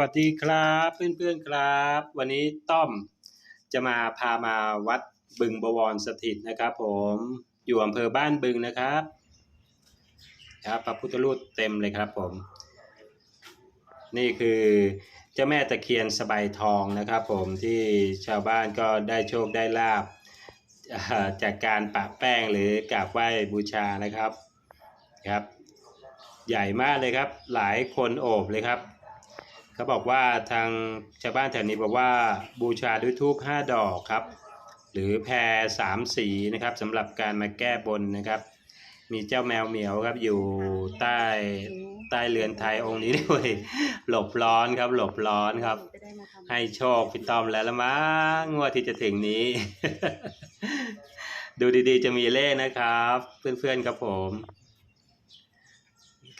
วัสดีครับเพื่อนๆครับ วันนี้ต้อมจะมาพามาวัดบึงบวรสถิตนะครับผมอยู่อำเภอบ้านบึงนะครับครับพระพุทธรูปเต็มเลยครับผม นี่คือเจ้าแม่ตะเคียนสบายทองนะครับผมที่ชาวบ้านก็ได้โชคได้ลาบจากการปะแป้งหรือกราบไหว้บูชานะครับครับ ใหญ่มากเลยครับหลายคนโอบเลยครับ เขาบอกว่าทางชาวบ้านแถวนี้บอกว่าบูชาด้วยธูปห้าดอกครับ หรือแพรสามสีนะครับสำหรับการมาแก้บนนะครับ มีเจ้าแมวเหมียวครับอยู่ใต้ใต้เรือนไทยองค์นี้ด้วย หลบร้อนครับ หลบร้อนครับ ให้โชคพี่ต้อมแล้วละมั้งงวดที่จะถึงนี้ ดูดีๆ จะมีเลขนะครับ เพื่อนๆครับผม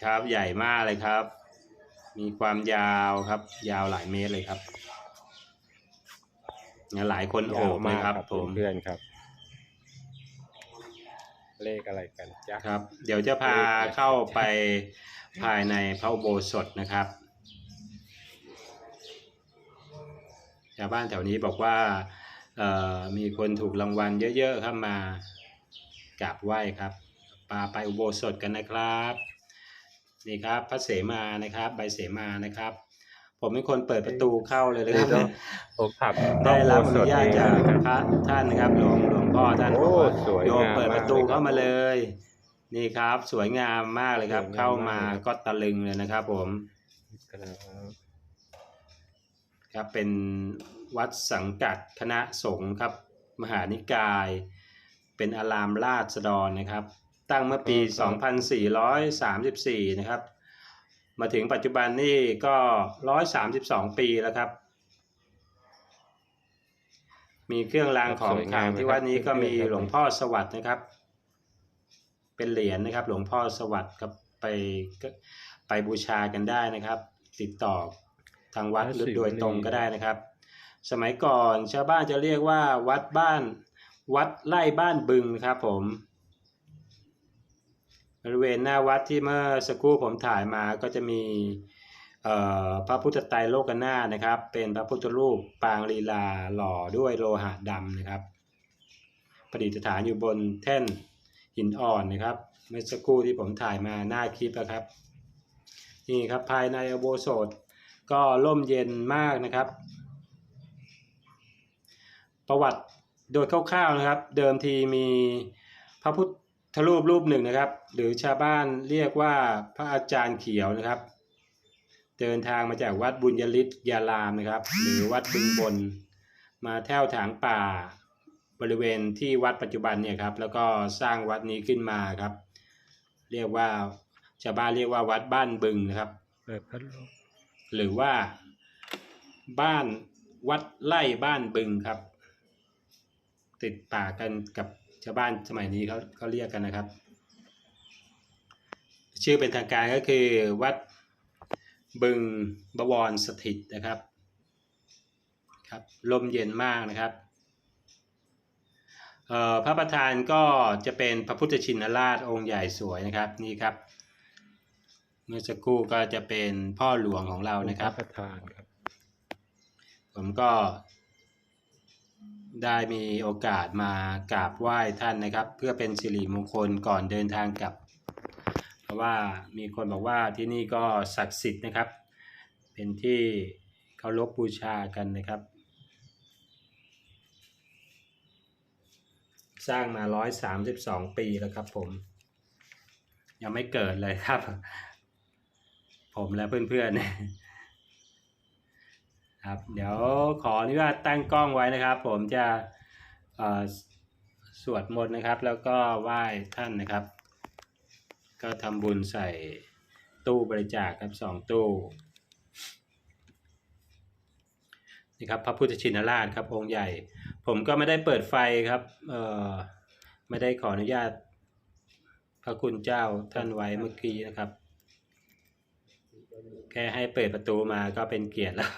ครับใหญ่มากเลยครับ มีความยาวครับ ยาวหลายเมตรเลยครับเนี่ยหลายคนโอบเลยครับผมเพื่อนๆครับ เลขอะไรกันจ๊ะครับ เดี๋ยวจะพาเข้าไปภายในพระอุโบสถนะครับชาวบ้านแถวนี้บอกว่าเอ่อมีคนถูกรางวัลเยอะๆครับมากราบไหว้ครับปาไปอุโบสถกันนะครับ นี่ครับพระเสมานะครับ ใบเสมานะครับ ผมเป็นคนเปิดประตูเข้าเลยนะครับผมขับได้รับอนุญาตจากเองพระท่านนะครับหลวงหลวงพ่อท่านโอ้บอกว่าสวยโยมงามเปิดประตูมากเลยครับเข้ามาเลย นี่ครับ สวยงามมากเลยครับสวยงามเข้ามาากเลยก็ตะลึงเลยนะครับ ผมครับครับเป็นวัดสังกัดคณะสงฆ์ครับ มหานิกาย เป็นอารามราชดรนะครับ ตั้งเมื่อปี 2434 นะครับ มาถึงปัจจุบันนี่ก็ 132 ปีแล้วครับ มีเครื่องรางของขลังที่วัดนี้ก็มีหลวงพ่อสวัสด์นะครับ เป็นเหรียญนะครับ หลวงพ่อสวัสด์ครับไปไปบูชากันได้นะครับ ติดต่อทางวัดหรือโดยตรงก็ได้นะครับ สมัยก่อนชาวบ้านจะเรียกว่าวัดบ้าน วัดไร่บ้านบึงนะครับผม บริเวณหน้าวัดที่เมื่อสักครู่ผมถ่ายมาก็จะมีพระพุทธไตรโลกนาถนะครับ เป็นพระพุทธรูปปางลีลาหล่อด้วยโลหะดำนะครับประดิษฐานอยู่บนแท่นหินอ่อนนะครับ เมื่อสักครู่ที่ผมถ่ายมาหน้าคลิปนะครับ นี่ครับภายในอโบสถก็ร่มเย็นมากนะครับ ประวัติโดยคร่าวๆนะครับ เดิมทีมีพระพุทธ ทรูปรูปหนึ่งนะครับ หรือชาวบ้านเรียกว่าพระอาจารย์เขียวนะครับ เดินทางมาจากวัดบุญยฤทธิ์ยารามนะครับ หรือวัดบึงบน มาแถวถางป่าบริเวณที่วัดปัจจุบันเนี่ยครับ แล้วก็สร้างวัดนี้ขึ้นมาครับ เรียกว่าชาวบ้านเรียกว่าวัดบ้านบึงนะครับหรือว่าบ้านวัดไร่บ้านบึงครับ ติดป่ากันกับ ชาวบ้านสมัยนี้เขาเขาเรียกกันนะครับ ชื่อเป็นทางการก็คือวัดบึงบวรสถิตนะครับครับลมเย็นมากนะครับเอ่อพระประธานก็จะเป็นพระพุทธชินราชองค์ใหญ่สวยนะครับนี่ครับ เมื่อสักครู่ก็จะเป็นพ่อหลวงของเรานะครับประธานครับ ผมก็ ได้มีโอกาสมากราบไหว้ท่านนะครับ เพื่อเป็นสิริมงคลก่อนเดินทางกลับ เพราะว่ามีคนบอกว่าที่นี่ก็ศักดิ์สิทธิ์นะครับ เป็นที่เคารพบูชากันนะครับ สร้างมาร้อยสามสิบสองปีแล้วครับผม ยังไม่เกิดเลยครับ ผมและเพื่อนๆ ครับเดี๋ยวขออนุญาตตั้งกล้องไว้นะครับ ผมจะเอ่อสวดมนต์นะครับ แล้วก็ไหว้ท่านนะครับ ก็ทำบุญใส่ตู้บริจาคครับสองตู้นี่ครับพระพุทธชินราชครับองค์ใหญ่ ผมก็ไม่ได้เปิดไฟครับเอ่อไม่ได้ขออนุญาตพระคุณเจ้าท่านไว้เมื่อกี้นะครับ แค่ให้เปิดประตูมาก็เป็นเกียรติแล้ว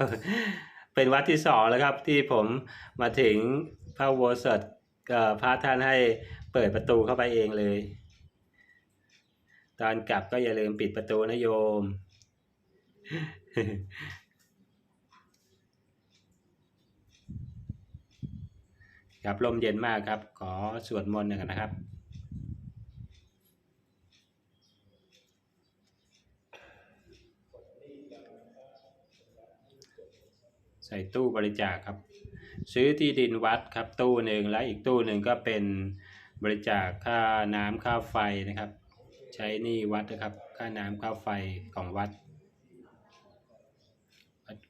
เป็นวัดที่สองแล้วครับ ที่ผมมาถึงพระโวสถพระท่านให้เปิดประตูเข้าไปเองเลย ตอนกลับก็อย่าลืมปิดประตูนะโยม ครับลมเย็นมากครับ ขอสวดมนต์หนึ่งนะครับ ส่ตู้บริจาคครับ ซื้อที่ดินวัดครับตู้หนึ่งและอีกตู้หนึ่งก็เป็นบริจาคค่าน้ำค่าไฟนะครับ ใช้หนี่วัดนะครับ ค่าน้ำค่าไฟของวัด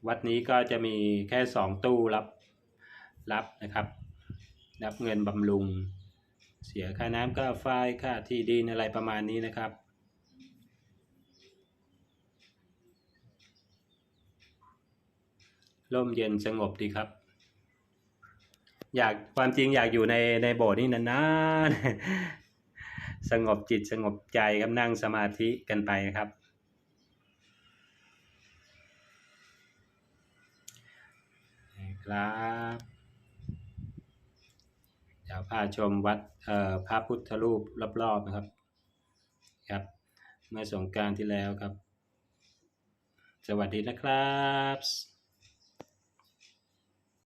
วัดนี้ก็จะมีแค่สองตู้รับรับนะครับ รับเงินบำรุง เสียค่าน้ำค่าไฟค่าที่ดินอะไรประมาณนี้นะครับ ร่มเย็นสงบดีครับ อยากความจริงอยากอยู่ในในโบสถ์นี่นานๆสงบจิตสงบใจครับนั่งสมาธิกันไปครับ ครับเดี๋ยวพาชมวัดเอ่อพระพุทธรูปรอบๆนะครับครับเมื่อสงการที่แล้วครับ สวัสดีนะครับ